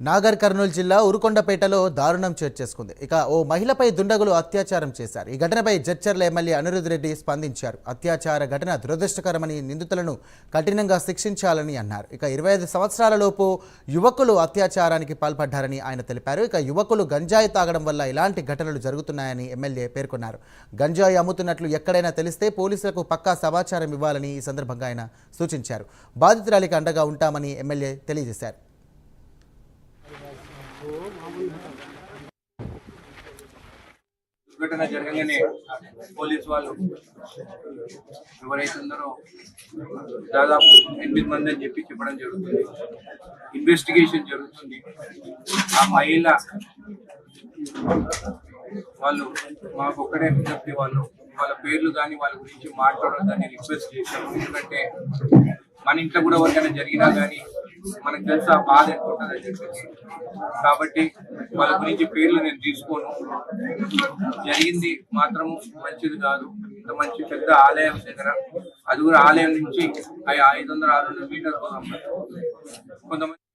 నాగర్ కర్నూలు జిల్లా ఉరుకొండపేటలో దారుణం చోటు చేసుకుంది. ఇక ఓ మహిళపై దుండగులు అత్యాచారం చేశారు. ఈ ఘటనపై జడ్చర్ల ఎమ్మెల్యే అనిరుద్ రెడ్డి స్పందించారు. అత్యాచార ఘటన దురదృష్టకరమని నిందితులను కఠినంగా శిక్షించాలని అన్నారు. ఇక ఇరవై ఐదు సంవత్సరాలలోపు యువకులు అత్యాచారానికి పాల్పడ్డారని ఆయన తెలిపారు. ఇక యువకులు గంజాయి తాగడం వల్ల ఇలాంటి ఘటనలు జరుగుతున్నాయని ఎమ్మెల్యే పేర్కొన్నారు. గంజాయి అమ్ముతున్నట్లు ఎక్కడైనా తెలిస్తే పోలీసులకు పక్కా సమాచారం ఇవ్వాలని ఈ సందర్భంగా ఆయన సూచించారు. బాధితురాలికి అండగా ఉంటామని ఎమ్మెల్యే తెలియజేశారు. దుర్ఘటన జరగగానే పోలీస్ వాళ్ళు ఎవరైతే ఉన్నారో దాదాపు ఎనిమిది మంది అని చెప్పి చెప్పడం జరుగుతుంది. ఇన్వెస్టిగేషన్ జరుగుతుంది. ఆ మహిళ వాళ్ళు మాకు ఒక్కడే విజ్ఞప్తి వాళ్ళు వాళ్ళ పేర్లు కానీ వాళ్ళ గురించి మాట్లాడొద్దని రిక్వెస్ట్ చేశారు. ఎందుకంటే మన ఇంట్లో కూడా ఎవరికైనా జరిగినా కానీ మనకు తెలుసు ఆ బాధ ఎంత ఉంటుందని చెప్పేసి. కాబట్టి వాళ్ళ గురించి పేర్లు నేను తీసుకోను. జరిగింది మాత్రము మంచిది కాదు. ఇంత మంచి పెద్ద ఆలయం దగ్గర. అది కూడా ఆలయం నుంచి ఐదు వందల ఆరు వందల మీటర్ కొంతమంది